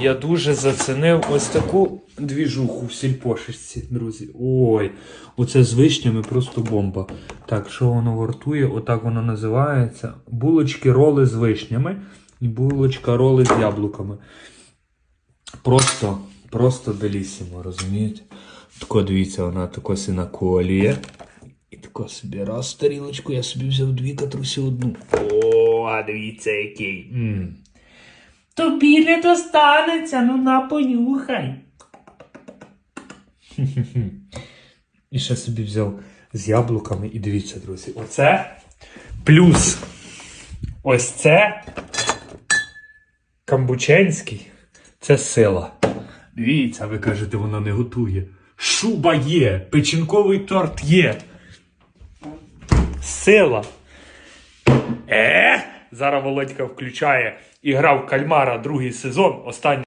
Я дуже зацінив ось таку двіжуху в сільпошечці, друзі. Ой, оце з вишнями просто бомба. Так, що воно вартує? Отак воно називається. Булочки роли з вишнями і булочка роли з яблуками. Просто, просто делісімо, розумієте? Тако дивіться, вона тако си на коліє. І тако собі раз тарілочку, я собі взяв дві катрусі одну. О, дивіться який. м Тобі не достанеться, ну на понюхай. І ще собі взяв з яблуками і дивіться, друзі, оце плюс ось це камбученський, це сила. Дивіться, ви кажете, вона не готує. Шуба є, печінковий торт є. Сила. Е? Зараз Володька включає і грав кальмара другий сезон. Останній